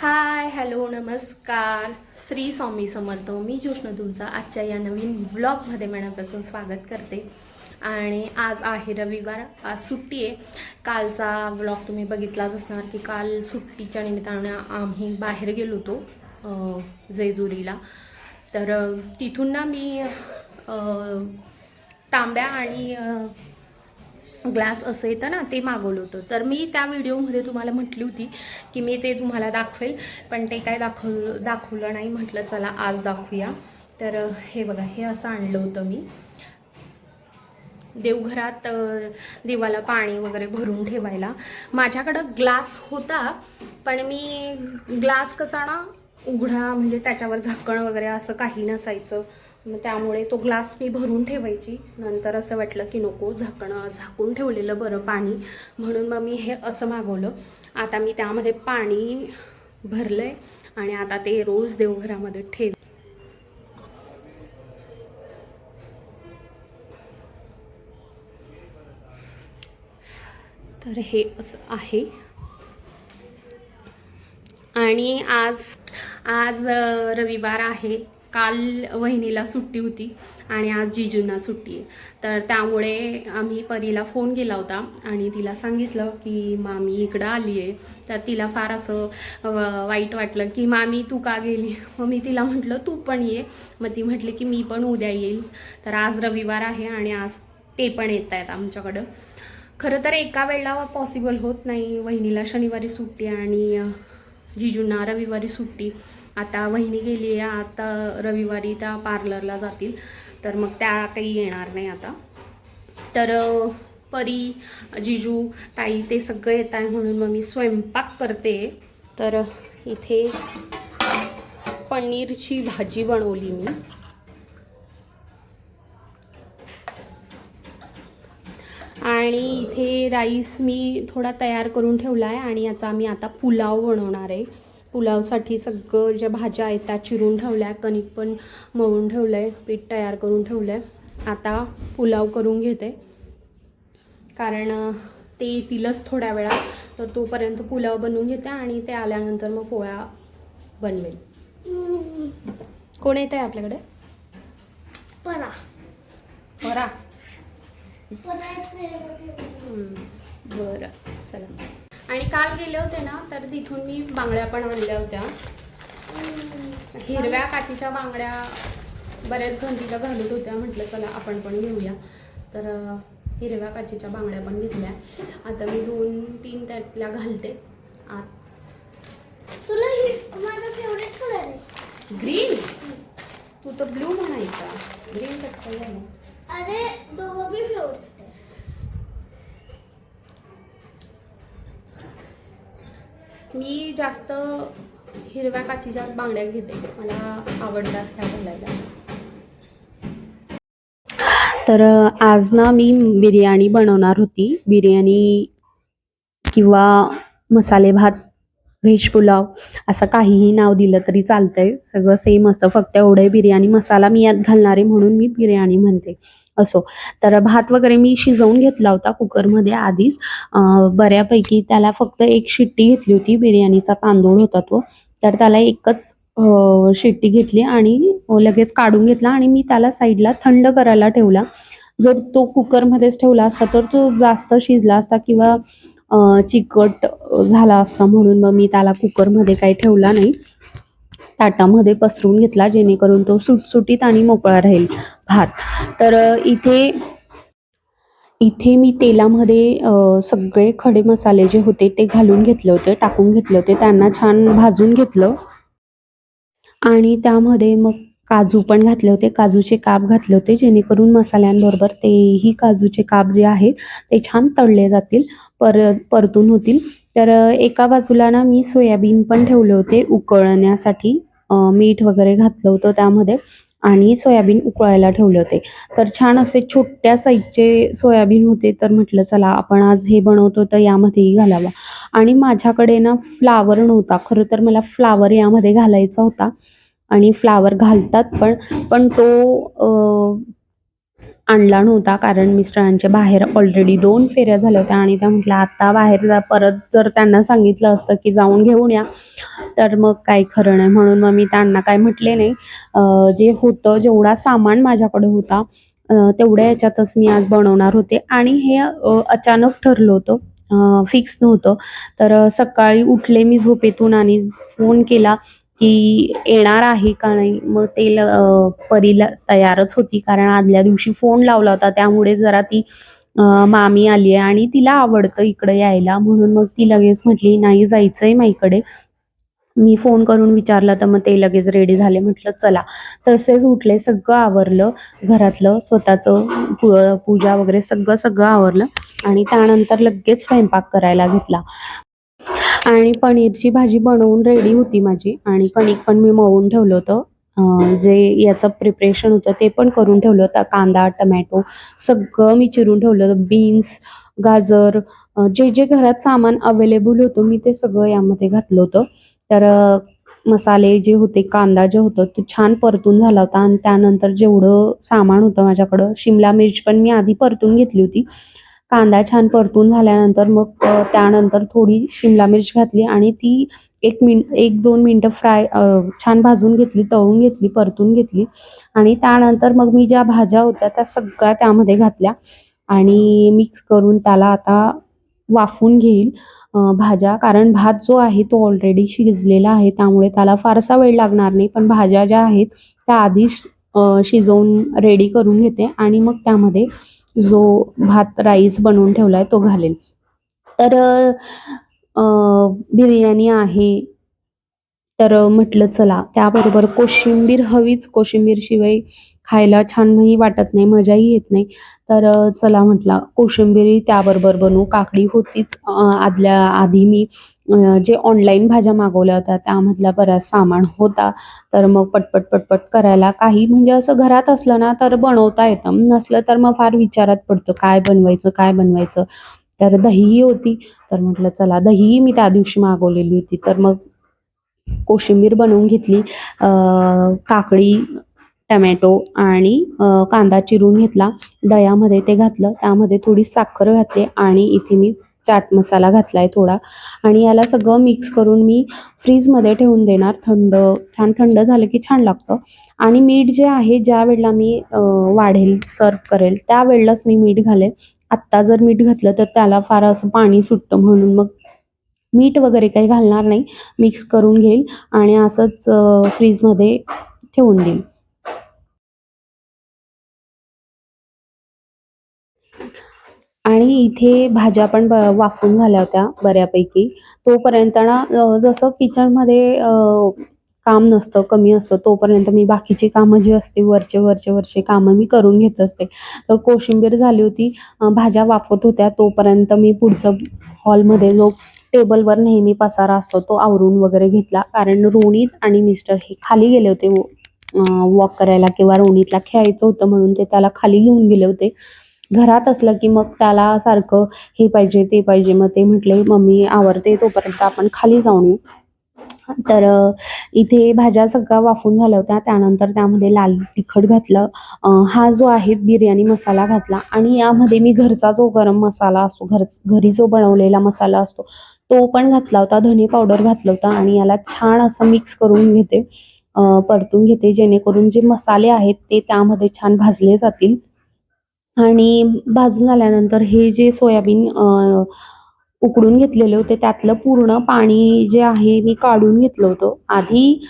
Hi hello नमस्कार. श्री स्वामी समर्थ. मी जोष्ण तुमचं आजच्या या नवीन व्लॉगमध्ये मनापासून स्वागत करते. आणि आज आहे रविवार आज सुट्टी आहे. कालचा व्लॉग तुम्ही बघितलाच असणार की काल सुट्टीच्या निमित्ताने आम्ही बाहेर गेलो होतो जेजुरीला. तर तिथून ना मी तांब्या आणि ग्लास असं येतं ना ते मागवलं होतं. तर मी त्या व्हिडिओमध्ये तुम्हाला म्हटली होती की मी ते तुम्हाला दाखवेल पण ते काय दाखव दाखवलं नाही. म्हटलं चला आज दाखवूया. तर हे बघा हे असं आणलं होतं मी. देवघरात देवाला पाणी वगैरे भरून ठेवायला. माझ्याकडं ग्लास होता पण मी ग्लास कसा ना उघडा म्हणजे त्याच्यावर झाकण वगैरे असं काही नसायचं. मग त्यामुळे तो ग्लास मी भरून ठेवायची. नंतर असं वाटलं की नको झाकणं झाकून ठेवलेलं बरं पाणी. म्हणून मग मी हे असं मागवलं. आता मी त्यामध्ये पाणी भरलं आहे आणि आता ते रोज देवघरामध्ये ठेव तर हे असं आहे. आणि आज आज रविवार आहे. काल वहिनीला सुट्टी होती आणि आज जिजूंना सुट्टी आहे. तर त्यामुळे आम्ही परीला फोन केला होता आणि तिला सांगितलं की मामी इकडं आली आहे. तर तिला फार असं वाईट वाटलं की मामी तू का गेली? मग मी तिला म्हटलं तू पण ये. मग ती म्हटली की मी पण उद्या येईल. तर आज रविवार आहे आणि आज ते पण येत आहेत आमच्याकडं. खरं तर एका वेळेला पॉसिबल होत नाही. वहिनीला शनिवारी सुट्टी आणि जिजूंना रविवारी सुट्टी. आता वहिनी गेली आहे आता रविवारी त्या पार्लरला जातील. तर मग त्या काही येणार नाही आता. तर परी जिजू ताई ते सगळं येत आहे म्हणून मग मी स्वयंपाक करते. तर इथे पनीरची भाजी बनवली मी. आणि इथे राईस मी थोडा तयार करून ठेवला आहे आणि याचा मी आता पुलाव बनवणार आहे. पुलावसाठी सगळं ज्या भाज्या आहेत त्या चिरून ठेवल्या कणिक पण मळून ठेवलं आहे पीठ तयार करून ठेवलं आहे आता पुलाव करून घेते. कारण ते येतीलच थोड्या वेळात तर तोपर्यंत पुलाव बनवून घेते आणि ते आल्यानंतर मग पोळ्या बनवेल. कोण येत आहे आपल्याकडे? परा. हम्म, बरं. चला. आणि काल गेले होते ना तर तिथून मी बांगड्या पण आणल्या होत्या. हिरव्या काठीच्या बांगड्या बऱ्याच जण तिथं घालत होत्या. म्हटलं चला आपण पण घेऊया. तर हिरव्या काठीच्या बांगड्या पण घेतल्या. आता मी दोन तीन त्यातल्या घालते. आत. तुला ही माझा फेवरेट कलर आहे. ग्रीन? तू तर ब्लू म्हणायचा. ग्रीन कसं काय झालं? अरे दोघं बी फेवरेट मी जास्त हिरव्या काचीच्या बांगड्या घेते. मला आवडतात ह्या घालायला तर आज ना मी बिर्याणी बनवणार होती. बिर्याणी किंवा मसाले भात व्हेज पुलाव असं काहीही नाव दिलं तरी चालतंय. सगळं सेम असतं. फक्त एवढे बिर्याणी मसाला मी यात घालणार आहे म्हणून मी बिर्याणी म्हणते. असो. तर भात वगैरे मी शिजवून घेतला होता कुकरमध्ये आधीच. बऱ्यापैकी त्याला फक्त एक शिट्टी घेतली होती बिर्याणीचा तांदूळ होता तो. तर त्याला एकच शिट्टी घेतली आणि लगेच काढून घेतला आणि मी त्याला साईडला थंड करायला ठेवला. जर तो कुकरमध्येच ठेवला असता तर तो जास्त शिजला असता किंवा चिकट झाला असता म्हणून मग मी त्याला कुकरमध्ये काही ठेवला नाही. ताटामध्ये पसरून घेतला जेणेकरून तो सुटसुटीत आणि मोकळा राहील भात. तर इथे इथे मी तेलामध्ये सगळे खडे मसाले जे होते ते घालून घेतले होते टाकून घेतले होते. त्यांना छान भाजून घेतलं. आणि त्यामध्ये मग काजू पण घातले होते. काजूचे काप घातले होते. जेणेकरून मसाल्यांबरोबर तेही काजूचे काप जे आहेत ते छान तळले जातील पर परतून होतील. तर एका बाजूला ना मी सोयाबीन पण ठेवले होते उकळण्यासाठी. मीठ वगैरे घातलं होतं त्यामध्ये आणि सोयाबीन उकळायला ठेवले होते. तर छान असे छोट्या साईजचे सोयाबीन होते. तर म्हटलं चला आपण आज हे बनवतो तर यामध्येही घालावा. आणि माझ्याकडे ना फ्लावर नव्हता. खरं तर मला फ्लावर यामध्ये घालायचा होता. आणि फ्लावर घालतात पण पण तो आणला नव्हता कारण मिस्टरांच्या बाहेर ऑलरेडी दोन फेऱ्या झाल्या होत्या आणि त्या म्हटल्या आता बाहेर जा परत जर त्यांना सांगितलं असतं की जाऊन घेऊन या तर मग काही खरं नाही. म्हणून मग मी त्यांना काय म्हटले नाही. जे होतं जेवढा सामान माझ्याकडे होता तेवढ्या याच्यातच मी आज बनवणार होते. आणि हे अचानक ठरलं होतं फिक्स नव्हतं. तर सकाळी उठले मी झोपेतून आणि फोन केला की येणार आहे का नाही? मग ते ल- परीला तयारच होती. कारण आदल्या दिवशी फोन लावला होता. त्यामुळे जरा ती मामी आली आहे आणि तिला आवडतं इकडे यायला. म्हणून मग ती लगेच म्हटली नाही जायचंय माईकडे. मी फोन करून विचारलं तर मग ते लगेच रेडी झाले. म्हटलं चला. तसेच उठले. सगळं आवरलं. घरातलं स्वतःचं पू पूजा वगैरे सगळं सगळं आवरलं. आणि त्यानंतर लगेच स्वयंपाक करायला घेतला. आणि पनीरची भाजी बनवून रेडी होती माझी. आणि कणिक पण मी मळून ठेवलं होतं. जे याचं प्रिपरेशन होतं ते पण करून ठेवलं होतं. कांदा टमॅटो सगळं मी चिरून ठेवलं होतं. बीन्स गाजर जे जे घरात सामान अवेलेबल होतं मी ते सगळं यामध्ये घातलं होतं. तर मसाले जे होते कांदा जे होतं तो छान परतून झाला होता. आणि त्यानंतर जेवढं सामान होतं माझ्याकडं शिमला मिर्च पण मी आधी परतून घेतली होती. कांदा छान परतून झाल्यानंतर मग त्यानंतर थोडी शिमला मिर्च घातली आणि ती एक मिन एक दोन मिनटं फ्राय छान भाजून घेतली तळून घेतली परतून घेतली. आणि त्यानंतर मग मी ज्या भाज्या होत्या त्या सगळ्या त्यामध्ये घातल्या आणि मिक्स करून त्याला आता वाफून घेईल भाज्या. कारण भात जो आहे तो ऑलरेडी शिजलेला आहे त्यामुळे त्याला फारसा वेळ लागणार नाही. पण भाज्या ज्या आहेत त्या आधीच शिजवून रेडी करून घेते आणि मग त्यामध्ये जो भात राईस बनवून ठेवलाय तो घालेल. तर बिर्याणी आहे. तर म्हटलं चला त्याबरोबर कोशिंबीर हवीच. कोशिंबीर शिवाय खायला छानही वाटत नाही मजाही येत नाही. तर चला म्हटला कोशिंबीरही त्याबरोबर बनवू. काकडी होतीच आदल्या आधी मी जे ऑनलाईन भाज्या मागवल्या होत्या त्यामधला बराच सामान होता. तर मग पटपट पटपट करायला काही म्हणजे असं घरात असलं ना तर बनवता येतं. नसलं तर मग फार विचारात पडतं काय बनवायचं काय बनवायचं. तर दहीही होती. तर म्हटलं चला दहीही मी त्या दिवशी मागवलेली होती. तर मग कोशिंबीर बनवून घेतली काकडी टमॅटो आणि कांदा चिरून घेतला. दह्यामध्ये ते घातलं त्यामध्ये थोडी साखर घातली आणि इथे मी चाट मसाला घातला आहे थोडा. आणि याला सगळं मिक्स करून मी फ्रीजमध्ये ठेवून देणार. थंड छान थंड झालं की छान लागतं. आणि मीठ जे आहे ज्या वेळेला मी वाढेल सर्व करेल त्यावेळेलाच मी मीठ घालेल. आत्ता जर मीठ घातलं तर त्याला फार असं पाणी सुटतं म्हणून मग मीठ वगैरे काही घालणार नाही. मिक्स करून घेईल आणि असंच फ्रीजमध्ये ठेवून देईल. आणि इथे भाज्या पण वाफून झाल्या होत्या बऱ्यापैकी. तोपर्यंत ना जसं किचनमध्ये काम नसतं कमी असतं तोपर्यंत मी बाकीची कामं जी असते वरचे वरचे वरचे कामं मी करून घेत असते. तर कोशिंबीर झाली होती भाज्या वाफत होत्या तोपर्यंत मी पुढचं हॉलमध्ये जो टेबलवर नेहमी पसारा असतो तो आवरून वगैरे घेतला. कारण रोणीत आणि मिस्टर हे खाली गेले होते वॉक करायला किंवा रोणीतला खेळायचं होतं म्हणून ते त्याला खाली घेऊन गेले होते. घरात असलं की मग त्याला सारखं हे पाहिजे ते पाहिजे मग ते म्हटले मम्मी आवरते तोपर्यंत आपण खाली जाऊन येऊ. तर इथे भाज्या सगळ्या वाफून झाल्या होत्या. त्यानंतर त्यामध्ये लाल तिखट घातलं. हा जो आहे बिर्याणी मसाला घातला. आणि यामध्ये मी घरचा जो गरम मसाला असतो घर घरी जो बनवलेला मसाला असतो तो पण घातला होता धने पावडर घातला होता आणि याला छान असं मिक्स करून घेते परतून घेते जेणेकरून जे मसाले आहेत ते त्यामध्ये छान भाजले जातील. आणि भाजून झाल्यानंतर हे जे सोयाबीन उकडून घेतलेले होते त्यातलं पूर्ण पाणी जे आहे मी काढून घेतलं होतं. आधी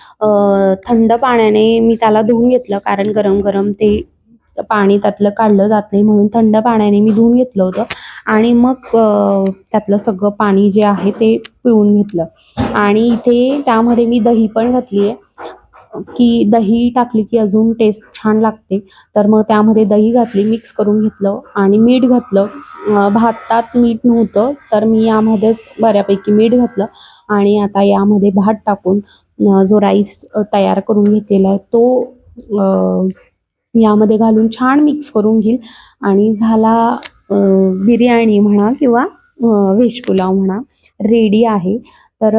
थंड पाण्याने मी त्याला धुवून घेतलं कारण गरम गरम ते पाणी त्यातलं काढलं जात नाही म्हणून थंड पाण्याने मी धुवून घेतलं होतं. आणि मग त्यातलं सगळं पाणी जे आहे ते पिळून घेतलं. आणि इथे त्यामध्ये मी दही पण घातली आहे की दही टाकली की अजून टेस्ट छान लागते. तर मग त्यामध्ये दही घातली मिक्स करून घेतलं आणि मीठ घातलं. भातात मीठ नव्हतं तर मी यामध्येच बऱ्यापैकी मीठ घातलं. आणि आता यामध्ये भात टाकून जो राईस तयार करून घेतलेला आहे तो यामध्ये घालून छान मिक्स करून घेईल. आणि झाला बिर्याणी म्हणा किंवा व्हेज पुलाव म्हणा रेडी आहे. तर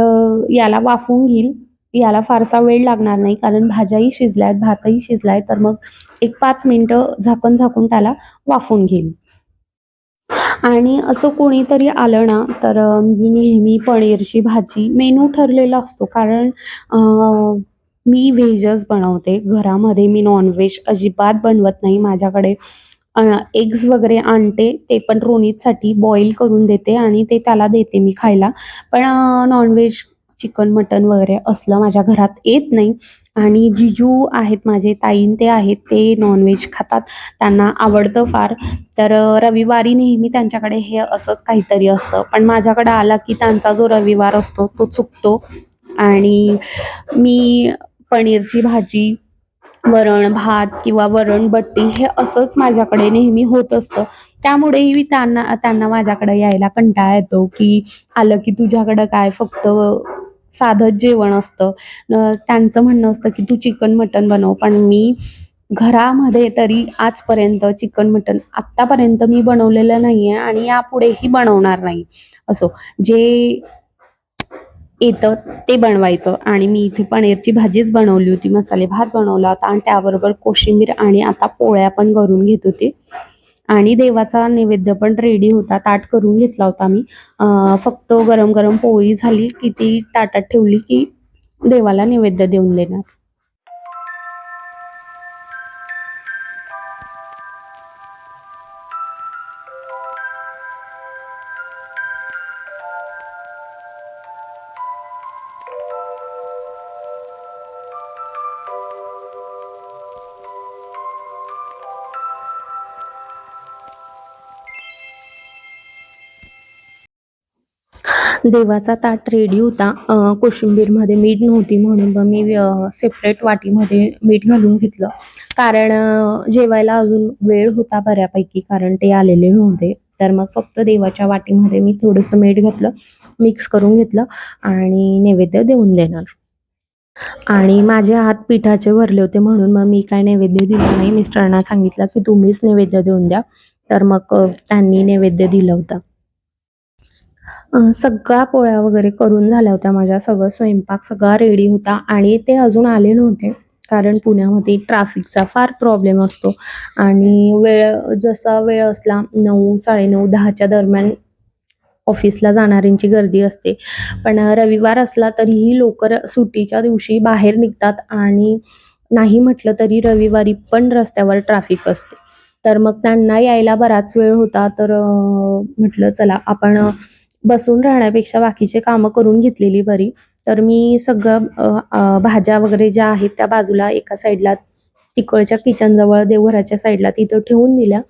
याला वाफवून घेईल. याला फारसा वेळ लागणार नाही कारण भाज्याही शिजल्यात भातही शिजलाय तर मग एक पाच मिनटं झाकण झाकून त्याला वाफवून घेईल. आणि असं कोणीतरी आलं ना तर मी नेहमी पनीरची भाजी मेनू ठरलेला असतो. कारण मी व्हेजच बनवते. घरामध्ये मी नॉनव्हेज अजिबात बनवत नाही. माझ्याकडे एग्ज वगैरे आणते ते पण रोनीतसाठी बॉईल करून देते आणि ते त्याला देते मी खायला. पण नॉनव्हेज चिकन मटन वगैरे असलं माझ्या घरात येत नाही. आणि जिजू आहेत माझे ताईन ते आहेत ते नॉनव्हेज खातात. त्यांना आवडतं फार. तर रविवारी नेहमी त्यांच्याकडे हे असंच काहीतरी असतं. पण माझ्याकडे आला की त्यांचा जो रविवार असतो तो चुकतो. आणि मी पनीरची भाजी वरण भात किंवा वरण बट्टी हे असंच माझ्याकडे नेहमी होत असतं. त्यामुळेही त्यांना त्यांना माझ्याकडे यायला कंटाळा येतो की आलं की तुझ्याकडं काय फक्त साधंच जेवण असतं. त्यांचं म्हणणं असतं की तू चिकन मटन बनव. पण मी घरामध्ये तरी आजपर्यंत चिकन मटन आत्तापर्यंत मी बनवलेलं नाही आहे आणि यापुढेही बनवणार नाही. असो जे येतं ते बनवायचं. आणि मी इथे पनीरची भाजीच बनवली होती मसाले भात बनवला होता. आणि त्याबरोबर कोशिंबीर आणि आता पोळ्या पण करून घेत होते. आणि देवाचा नैवेद्य पण रेडी होता ताट करून घेतला होता मी. फक्त गरम गरम पोळी झाली की ती ताटात ठेवली की देवाला नैवेद्य देऊन देणार. देवाचा ताट रेडी होता. कोशिंबीरमध्ये मीठ नव्हती म्हणून मग मी सेपरेट वाटीमध्ये मीठ घालून घेतलं. कारण जेवायला अजून वेळ होता बऱ्यापैकी कारण ते आलेले नव्हते. तर मग फक्त देवाच्या वाटीमध्ये मी थोडंसं मीठ घातलं मिक्स करून घेतलं आणि नैवेद्य देऊन देणार. आणि माझे हात पिठाचे भरले होते म्हणून मग मी काय नैवेद्य दिला नाही. मिस्टरांना सांगितलं की तुम्हीच नैवेद्य देऊन द्या. तर मग त्यांनी नैवेद्य दिलं होतं. सगळा सगळ्या पोळ्या वगैरे करून झाल्या होत्या माझ्या. सगळं स्वयंपाक सगळा रेडी होता आणि ते अजून आले नव्हते. कारण पुण्यामध्ये ट्रॅफिकचा फार प्रॉब्लेम असतो. आणि वेळ जसा वेळ असला नऊ साडेनऊ दहाच्या दरम्यान ऑफिसला जाणाऱ्यांची गर्दी असते. पण रविवार असला तरीही लोक सुट्टीच्या दिवशी बाहेर निघतात आणि नाही म्हटलं तरी रविवारी पण रस्त्यावर ट्रॅफिक असते. तर मग त्यांना यायला बराच वेळ होता. तर म्हटलं चला आपण बसून राहण्यापेक्षा बाकीचे कामं करून घेतलेली बरी. तर मी सगळं भाज्या वगैरे ज्या आहेत त्या बाजूला एका साईडला तिकडच्या किचनजवळ देवघराच्या साईडला तिथं ठेवून दिल्या.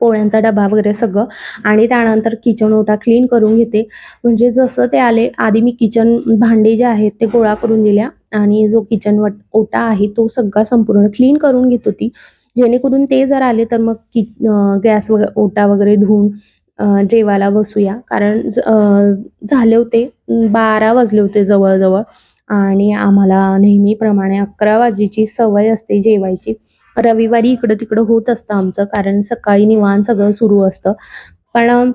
पोळ्यांचा डबा वगैरे सगळं. आणि त्यानंतर किचन ओटा क्लीन करून घेते. म्हणजे जसं ते आले आधी मी किचन भांडे जे आहेत ते गोळा करून दिल्या. आणि जो किचन वट ओटा आहे तो सगळा संपूर्ण क्लीन करून घेत होती. जेणेकरून ते जर आले तर मग कि गॅस वगैरे ओटा वगैरे धुवून जेवायला बसूया. कारण झाले होते बारा वाजले होते जवळजवळ. आणि आम्हाला नेहमीप्रमाणे अकरा वाजेची सवय असते जेवायची. रविवारी इकडं तिकडं होत असतं आमचं कारण सकाळी निवांत सगळं सुरू असतं. पण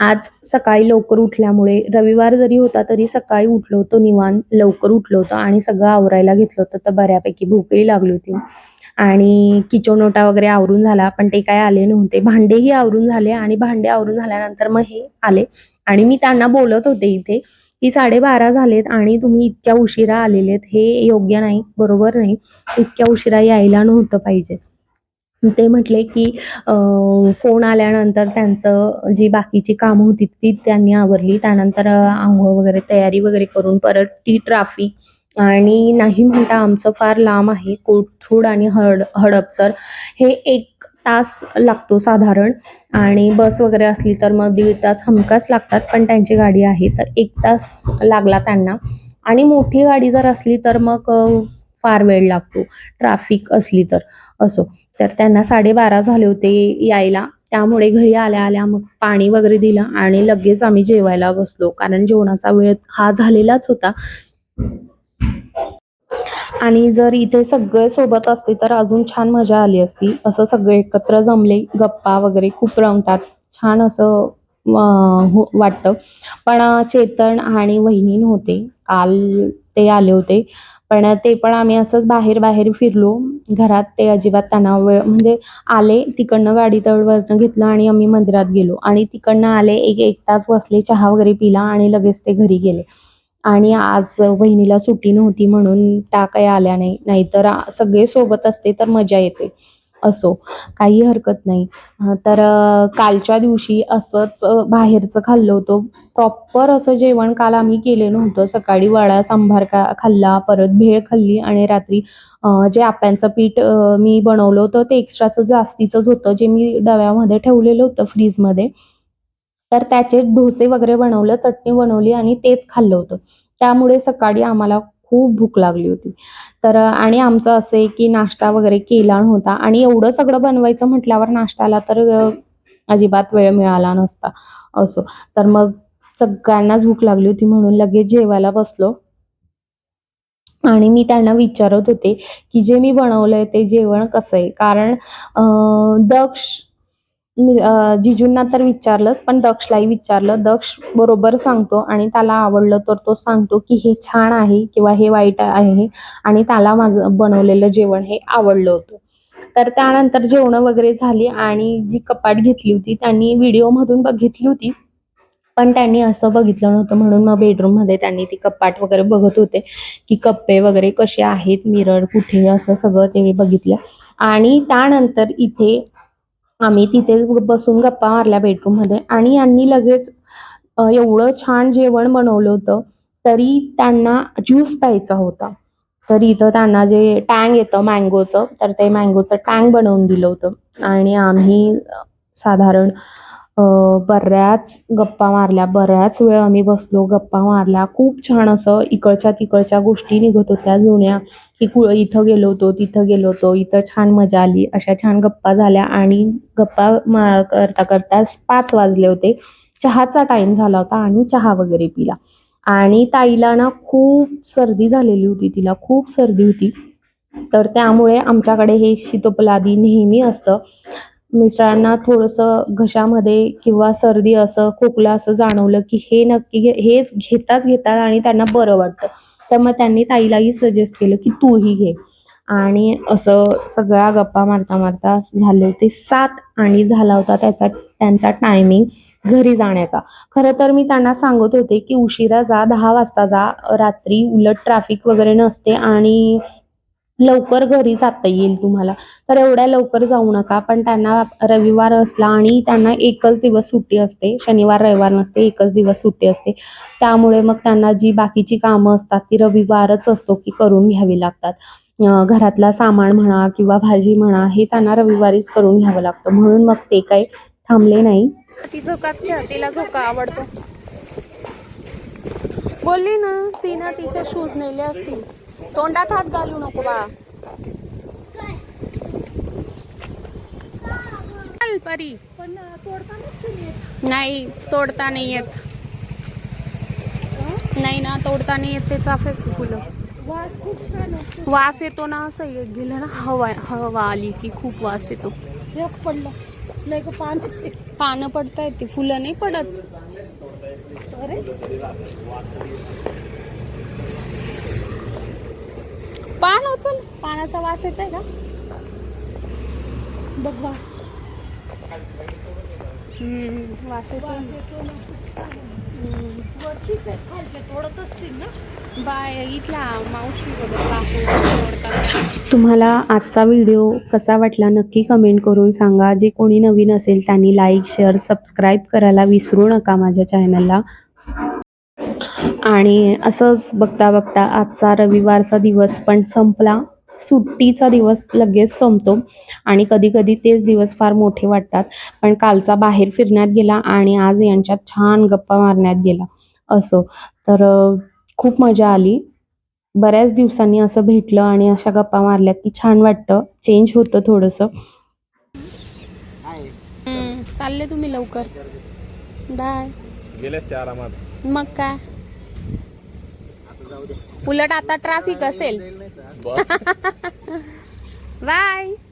आज सकाळी लवकर उठल्यामुळे रविवार जरी होता तरी सकाळी उठलो होतो निवांत लवकर उठलो होतो आणि सगळं आवरायला घेतलं होतं. तर बऱ्यापैकी भूकही लागली होती. आणि किचन वगैरे आवरून झाला पण ते काय आले नव्हते. भांडेही आवरून झाले आणि भांडे आवरून झाल्यानंतर मग हे आले. आणि मी त्यांना बोलत होते इथे की साडेबारा झालेत आणि तुम्ही इतक्या उशिरा आलेलेत हे योग्य नाही बरोबर नाही. इतक्या उशिरा यायला नव्हतं पाहिजे. ते म्हटले की फोन आल्यानंतर त्यांचं जी बाकीची कामं होती ती त्यांनी आवरली. त्यानंतर आंघोळ वगैरे तयारी वगैरे करून परत ती ट्राफिक आणि नाही म्हणता आमचं फार लांब आहे कोथरूड आणि हड हडपसर. हे एक तास लागतो साधारण. आणि बस वगैरे असली तर मग दीड तास हमखास लागतात पण त्यांची गाडी आहे तर एक तास लागला त्यांना. आणि मोठी गाडी जर असली तर मग फार वेळ लागतो ट्रॅफिक असली तर असो. तर त्यांना साडेबारा झाले होते यायला. त्यामुळे घरी आल्या आल्या मग पाणी वगैरे दिलं आणि लगेच आम्ही जेवायला बसलो. कारण जेवणाचा वेळ हा झालेलाच होता. आणि जर इथे सगळे सोबत असते तर अजून छान मजा आली असती. असं सगळे एकत्र जमले गप्पा वगैरे खूप रंगतात. छान असं हो वाटतं पण चेतन आणि वहिनी नव्हते. काल ते आले होते. पण ते पण आम्ही असंच बाहेर बाहेर फिरलो. घरात ते अजिबात त्यांना वेळ म्हणजे आले तिकडनं गाडी तळवरनं घेतलं आणि आम्ही मंदिरात गेलो. आणि तिकडनं आले एक एक तास बसले चहा वगैरे पिला आणि लगेच ते घरी गेले. आणि आज वहिनीला सुट्टी नव्हती म्हणून त्या काही आल्या नाही. नाहीतर सगळे सोबत असते तर मजा येते. असो काही हरकत नाही. तर कालच्या दिवशी असंच बाहेरचं खाल्लं होतं. प्रॉपर असं जेवण काल आम्ही केलं नव्हतं. सकाळी वडा सांभार का खाल्ला परत भेळ खाल्ली आणि रात्री जे आप्यांचं पीठ मी बनवलं होतं ते एक्स्ट्राचं जास्तीचंच होतं जे मी डव्यामध्ये ठेवलेलं होतं फ्रीजमध्ये तर त्याचे डोसे वगैरे बनवलं चटणी बनवली आणि तेच खाल्लं होतं. त्यामुळे सकाळी आम्हाला खूप भूक लागली होती. तर आणि आमचं असं आहे की नाश्ता वगैरे केला नव्हता. आणि एवढं सगळं बनवायचं म्हटल्यावर नाश्त्याला तर अजिबात वेळ मिळाला नसता. असो. तर मग सगळ्यांनाच भूक लागली होती म्हणून लगेच जेवायला बसलो. आणि मी त्यांना विचारत होते की जे मी बनवलंय ते जेवण कसं आहे? कारण दक्ष मी जिजूंना तर विचारलंच पण दक्षलाही विचारलं. दक्ष बरोबर सांगतो आणि त्याला आवडलं तर तो सांगतो की हे छान आहे किंवा हे वाईट आहे आणि त्याला माझं बनवलेलं जेवण हे आवडलं होतं. तर त्यानंतर जेवणं वगैरे झाली आणि जी कपाट घेतली होती त्यांनी व्हिडिओमधून बघितली होती पण त्यांनी असं बघितलं नव्हतं म्हणून मग बेडरूममध्ये त्यांनी ती कपाट वगैरे बघत होते की कप्पे वगैरे कसे आहेत मिरर कुठे असं सगळं ते बघितलं. आणि त्यानंतर इथे आम्ही तिथेच बसून गप्पा मारल्या बेडरूममध्ये आणि यांनी लगेच एवढं छान जेवण बनवलं होतं तरी त्यांना ज्यूस प्यायचा होता. तर इथं त्यांना जे टँग येतं मँगोचं तर ते मँगोचं टँग बनवून दिलं होतं. आणि आम्ही साधारण बऱ्याच गप्पा मारल्या बऱ्याच वेळ आम्ही बसलो गप्पा मारल्या. खूप छान असं इकडच्या तिकडच्या गोष्टी निघत होत्या जुन्या. की कुळ इथं गेलो होतो तिथं गेलो होतो इथं छान मजा आली. अशा छान गप्पा झाल्या आणि गप्पा मा- करता करता पाच वाजले होते. चहाचा टाईम झाला होता आणि चहा वगैरे पिला. आणि ताईला ना खूप सर्दी झालेली होती तिला खूप सर्दी होती. तर त्यामुळे आमच्याकडे हे शीतोपलादी नेहमी असतं. मिस्टरांना थोडंसं घशामध्ये किंवा सर्दी असं खोकला असं जाणवलं की हे नक्की घे हेच घेताच घेतात आणि त्यांना बरं वाटतं. तर मग त्यांनी ताईलाही सजेस्ट केलं की तूही घे. आणि असं सगळ्या गप्पा मारता मारता झाले होते सात आणि झाला होता त्याचा त्यांचा टायमिंग घरी जाण्याचा. खरं तर मी त्यांना सांगत होते की उशिरा जा दहा वाजता जा रात्री उलट ट्रॅफिक वगैरे नसते आणि लवकर घरी जाता येईल तुम्हाला. तर एवढ्या लवकर जाऊ नका पण त्यांना रविवार असला आणि त्यांना एकच दिवस सुट्टी असते. शनिवार रविवार नसते एकच दिवस सुट्टी असते. त्यामुळे मग त्यांना जी बाकीची कामं असतात ती रविवारच असतो की करून घ्यावी लागतात. घरातला सामान म्हणा किंवा भाजी म्हणा हे त्यांना रविवारीच करून घ्यावं लागतं. म्हणून मग ते काही थांबले नाही. ती झोकाच खेळ तिला झोका आवडतो. बोलली ना तिनं तिचे शूज नेले असतील. तोंडात हात घालू नको बाळा. चल परी. नाही तोडता नाही येत. नाही ना तोडता नाही येत ते चाफ्याची फुलं. वास खूप छान वास येतो ना असं येत गेलं ना हवा हवा आली की खूप वास येतो. पडलं. नाही का पाण्याचे पानं पडतायत ते फुलं नाही पडत. अरे. पान उचल पानाचा वास येत आहे का? बघ वास. तुम्हाला आजचा व्हिडिओ कसा वाटला नक्की कमेंट करून सांगा. जे कोणी नवीन असेल त्यांनी लाईक शेअर सबस्क्राईब करायला विसरू नका माझ्या चॅनलला आणि असंच बघता बघता आजचा रविवारचा दिवस पण संपला. सुट्टीचा दिवस लगेच संपतो आणि कधी कधी तेच दिवस फार मोठे वाटतात. पण कालचा बाहेर फिरण्यात गेला आणि आज यांच्यात छान गप्पा मारण्यात गेला. असो. तर खूप मजा आली. बऱ्याच दिवसांनी असं भेटलं आणि अशा गप्पा मारल्या की छान वाटतं. चेंज होतं थोडंसं. हम्म, चालले तुम्ही लवकर. बाय ते आरामात. मग काय? उलट आता ट्रॅफिक असेल. बाय